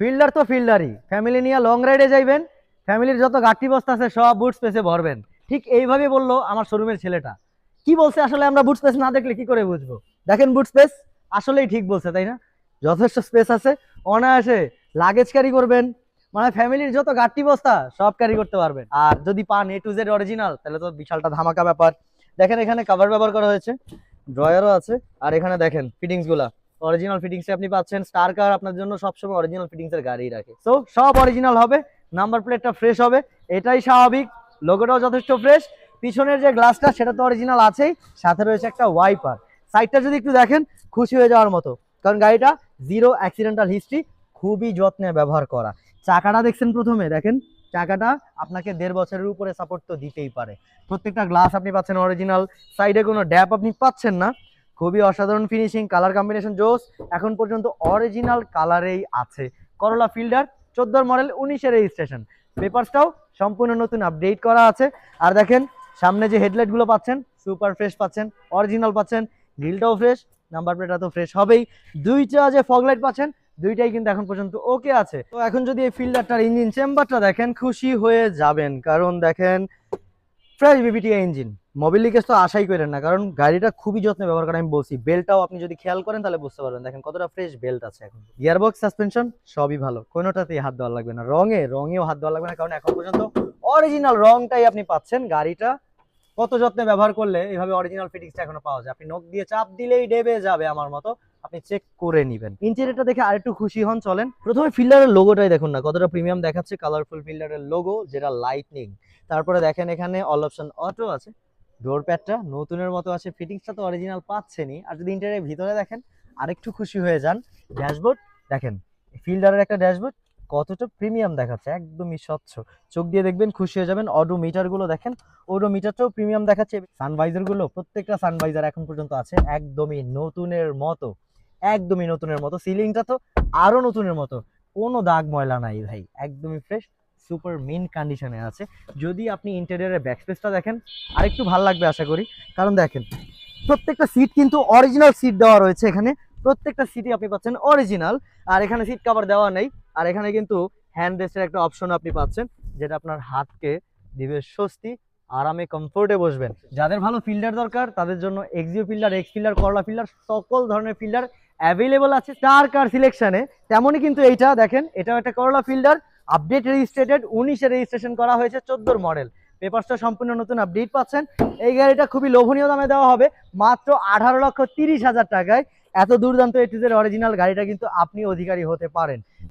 Fielder তো ফিল্ডারই। Family নিয়ে long রাইডে যাইবেন, ফ্যামিলির যত গাঠি বস্তা আছে সব বুট স্পেসে ভরবেন। ঠিক এইভাবে বলল আমার শোরুমের ছেলেটা। কি বলছে আসলে আমরা বুট স্পেস না দেখলে কি করে বুঝব? দেখেন বুট স্পেস আসলেই ঠিক বলছে, তাই না? যথেষ্ট স্পেস আছে, অনায়াসে লাগেজ ক্যারি করবেন মানে ফ্যামিলির যত গাঠি বস্তা, সব ক্যারি করতে পারবেন। আর যদি পান এ টু জেড অরিজিনাল তাহলে তো বিশালটা ধামাকা ব্যাপার। দেখেন এখানে কাভার ব্যবহার করা হয়েছে ড্রয়ারও আছে, আর এখানে দেখেন ফিটিংসগুলা। অরিজিনাল ফিটিংস আপনি পাচ্ছেন স্টার কার আপনার জন্য সবসময় অরিজিনাল ফিটিংস এর গাড়ি রাখে। তো সব অরিজিনাল হবে নাম্বার প্লেটটা ফ্রেশ হবে, এটাই স্বাভাবিক লোগোটাও যথেষ্ট ফ্রেশ পিছনের যে গ্লাসটা সেটা তো অরিজিনাল আছেই, সাথে রয়েছে একটা ওয়াইপার সাইডটা যদি একটু দেখেন, খুশি হয়ে যাওয়ার মতো, কারণ গাড়িটা জিরো অ্যাক্সিডেন্টাল হিস্ট্রি খুবই যত্নে ব্যবহার করা। চাকাটা দেখছেন প্রথমে, দেখেন, চাকাটা আপনাকে দেড় বছরের উপরে সাপোর্ট তো দিতেই পারে। প্রত্যেকটা গ্লাস আপনি পাচ্ছেন অরিজিনাল সাইডে কোনো ড্যাপ আপনি পাচ্ছেন না। খুবই অসাধারণ ফিনিশিং কালার কম্বিনেশন জোস। এখন পর্যন্ত অরিজিনাল কালারেই আছে। করলা ফিল্ডার চোদ্দোর মডেল উনিশের রেজিস্ট্রেশন পেপারসটাও সম্পূর্ণ নতুন আপডেট করা আছে। আর দেখেন, সামনে যে হেডলাইটগুলো পাচ্ছেন সুপার ফ্রেশ পাচ্ছেন অরিজিনাল পাচ্ছেন গ্রিলটাও ফ্রেশ নাম্বার প্লেটটা তো ফ্রেশ হবেই। দুইটা যে ফগলাইট পাচ্ছেন, দুইটাই কিন্তু এখন পর্যন্ত ওকে আছে। তো এখন যদি এই ফিল্ডারটার ইঞ্জিন চেম্বারটা দেখেন, খুশি হয়ে যাবেন। কারণ দেখেন ফ্রেশ বিবিটি ইঞ্জিন মোবিল লিকেজ তো আশাই করেন না, কারণ গাড়িটা খুবই যত্নে ব্যবহার করেন আমি বলছি বেল্টটাও আপনি যদি খেয়াল করেন তাহলে বুঝতে পারবেন। দেখেন কতটা ফ্রেশ বেল্ট আছে এখন। গিয়ারবক্স সাসপেনশন সবই ভালো। কোনোটাতেই হাত দেওয়া লাগবে না। রঙে, রঙেও হাত দেওয়া লাগবে না, কারণ এখন পর্যন্ত অরিজিনাল রংটাই আপনি পাচ্ছেন। গাড়িটা কত যত্নে ব্যবহার করলে এইভাবে অরিজিনাল ফিটিংসটা এখনও পাওয়া যায়? আপনি নখ দিয়ে চাপ দিলেই ডেবে যাবে আমার মতো। আপনি চেক করে নেবেন। ইন্টেরিয়রটা দেখে আরেকটু খুশি হন, চলেন। প্রথমে ফিল্ডারের লোগোটাই দেখুন না, কতটা প্রিমিয়াম দেখাচ্ছে। কালারফুল ফিল্ডারের লোগো যেটা লাইটনিং তারপরে দেখেন এখানে অল অপশন অটো আছে। ডোর প্যাডটা নতুনের মতো আছে ফিটিংসটা তো অরিজিনাল পাচ্ছেনই। আর যদি ইন্টারের ভিতরে দেখেন, আরেকটু খুশি হয়ে যান। ড্যাশবোর্ড দেখেন ফিল্ডারের একটা ড্যাশবোর্ড কতটা প্রিমিয়াম দেখাচ্ছে, একদমই স্বচ্ছ। চোখ দিয়ে দেখবেন খুশি হয়ে যাবেন। অডোমিটারগুলো দেখেন ওডো মিটারটাও প্রিমিয়াম দেখাচ্ছে। সানভাইজারগুলো প্রত্যেকটা সানভাইজার এখন পর্যন্ত আছে, একদমই নতুনের মতো। একদমই নতুনের মতো। সিলিংটা তো আরও নতুনের মতো। কোনো দাগ ময়লা নাই ভাই, একদমই ফ্রেশ সুপার মিন কন্ডিশনে আছে। যদি আপনি ইন্টেরিয়রের ব্যাক স্পেসটা দেখেন, আরেকটু ভালো লাগবে আশা করি। কারণ দেখেন, প্রত্যেকটা সিট কিন্তু অরিজিনাল সিট দেওয়া রয়েছে এখানে। প্রত্যেকটা সিটই আপনি পাচ্ছেন অরিজিনাল আর এখানে সিট কভার দেওয়া নেই। আর এখানে কিন্তু হ্যান্ড রেস্টের একটা অপশন আপনি পাচ্ছেন, যেটা আপনার হাতকে দিবে স্বস্তি, আরামে কমফোর্টে বসবেন। যাদের ভালো ফিল্ডার দরকার, তাদের জন্য Axio Fielder X Fielder Corolla Fielder সকল ধরনের ফিল্ডার অ্যাভেলেবল আছে। চার কার সিলেকশনে তেমনই কিন্তু এইটা, দেখেন, এটাও একটা করলা ফিল্ডার আপডেট রেজিস্ট্রেটেড, উনিশে রেজিস্ট্রেশন করা হয়েছে চোদ্দোর মডেল। পেপারসটা সম্পূর্ণ নতুন আপডেট পাচ্ছেন। এই গাড়িটা খুবই লোভনীয় দামে দেওয়া হবে, মাত্র আঠারো লক্ষ তিরিশ হাজার টাকায়। এত দুর্দান্ত এটিজের অরিজিনাল গাড়িটা কিন্তু আপনি অধিকারী হতে পারেন।